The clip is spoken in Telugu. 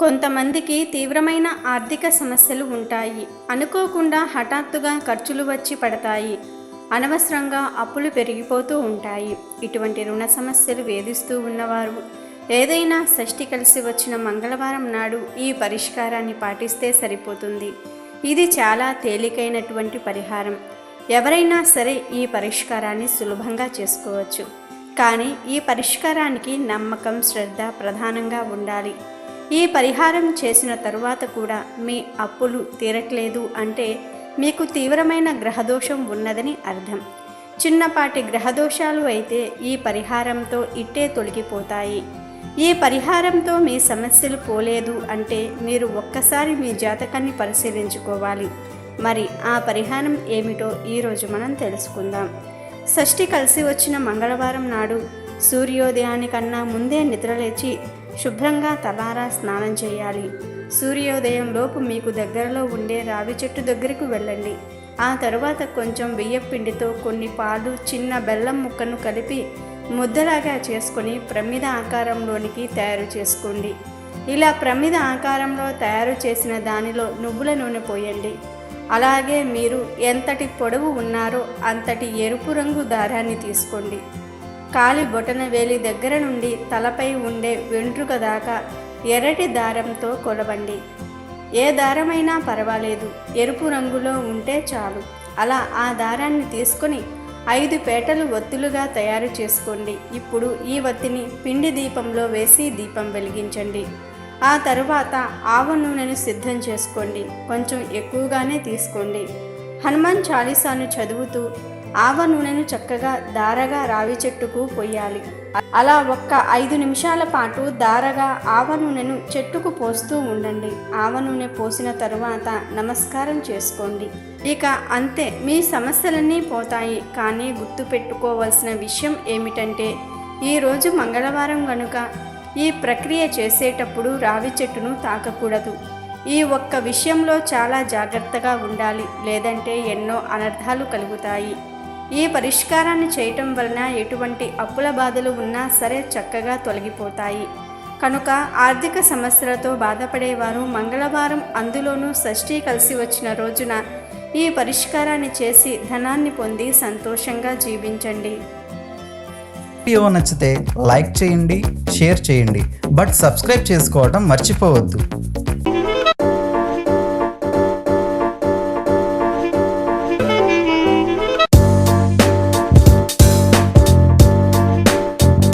కొంతమందికి తీవ్రమైన ఆర్థిక సమస్యలు ఉంటాయి. అనుకోకుండా హఠాత్తుగా ఖర్చులు వచ్చి పడతాయి. అనవసరంగా అప్పులు పెరిగిపోతూ ఉంటాయి. ఇటువంటి రుణ సమస్యలు వేధిస్తూ ఉన్నవారు. ఏదైనా షష్ఠి కలిసి వచ్చిన మంగళవారం నాడు ఈ పరిష్కారాన్ని పాటిస్తే సరిపోతుంది. ఇది చాలా తేలికైనటువంటి పరిహారం. ఎవరైనా సరే ఈ పరిష్కారాన్ని సులభంగా చేసుకోవచ్చు. కానీ ఈ పరిష్కారానికి నమ్మకం శ్రద్ధ ప్రధానంగా ఉండాలి. ఈ పరిహారం చేసిన తరువాత కూడా మీ అప్పులు తీరట్లేదు అంటే మీకు తీవ్రమైన గ్రహదోషం ఉన్నదని అర్థం. చిన్నపాటి గ్రహదోషాలు అయితే ఈ పరిహారంతో ఇట్టే తొలగిపోతాయి. ఈ పరిహారంతో మీ సమస్యలు పోలేదు అంటే మీరు ఒక్కసారి మీ జాతకాన్ని పరిశీలించుకోవాలి. మరి ఆ పరిహారం ఏమిటో ఈరోజు మనం తెలుసుకుందాం. షష్ఠి కలిసి వచ్చిన మంగళవారం నాడు సూర్యోదయానికన్నా ముందే నిద్రలేచి శుభ్రంగా తలారా స్నానం చేయాలి. సూర్యోదయం లోపు మీకు దగ్గరలో ఉండే రావి చెట్టు దగ్గరకు వెళ్ళండి. ఆ తరువాత కొంచెం బియ్యం పిండితో కొన్ని పాలు చిన్న బెల్లం ముక్కను కలిపి ముద్దలాగా చేసుకొని ప్రమిద ఆకారంలోనికి తయారు చేసుకోండి. ఇలా ప్రమిద ఆకారంలో తయారు చేసిన దానిలో నువ్వుల నూనె పోయండి. అలాగే మీరు ఎంతటి పొడవు ఉన్నారో అంతటి ఎరుపు రంగు దారాన్ని తీసుకోండి. కాలి బొటన వేలి దగ్గర నుండి తలపై ఉండే వెంట్రుక దాకా ఎర్రటి దారంతో కొలవండి. ఏ దారమైనా పర్వాలేదు. ఎరుపు రంగులో ఉంటే చాలు. అలా ఆ దారాన్ని తీసుకొని ఐదు పేటలు ఒత్తులుగా తయారు చేసుకోండి. ఇప్పుడు ఈ ఒత్తిని పిండి దీపంలో వేసి దీపం వెలిగించండి. ఆ తరువాత ఆవ నూనెను సిద్ధం చేసుకోండి. కొంచెం ఎక్కువగానే తీసుకోండి. హనుమాన్ చాలీసాను చదువుతూ ఆవ నూనెను చక్కగా దారగా రావి చెట్టుకు పోయాలి అలా ఒక్క ఐదు నిమిషాల పాటు దారగా ఆవ నూనెను చెట్టుకు పోస్తూ ఉండండి. ఆవ నూనె పోసిన తరువాత నమస్కారం చేసుకోండి. ఇక అంతే మీ సమస్యలన్నీ పోతాయి. కానీ గుర్తుపెట్టుకోవాల్సిన విషయం ఏమిటంటే ఈరోజు మంగళవారం గనుక ఈ ప్రక్రియ చేసేటప్పుడు రావి చెట్టును తాకకూడదు. ఈ ఒక్క విషయంలో చాలా జాగ్రత్తగా ఉండాలి. లేదంటే ఎన్నో అనర్థాలు కలుగుతాయి. ఈ పరిష్కారాన్ని చేయటం వలన ఎటువంటి అప్పుల బాధలు ఉన్నా సరే చక్కగా తొలగిపోతాయి. కనుక ఆర్థిక సమస్యలతో బాధపడేవారు మంగళవారం అందులోనూ షష్ఠీ కలిసి వచ్చిన రోజున ఈ పరిష్కారాన్ని చేసి ధనాన్ని పొంది సంతోషంగా జీవించండి. వీడియో నచ్చితే లైక్ చేయండి షేర్ చేయండి. బట్ సబ్స్క్రైబ్ చేసుకోవడం మర్చిపోవద్దు.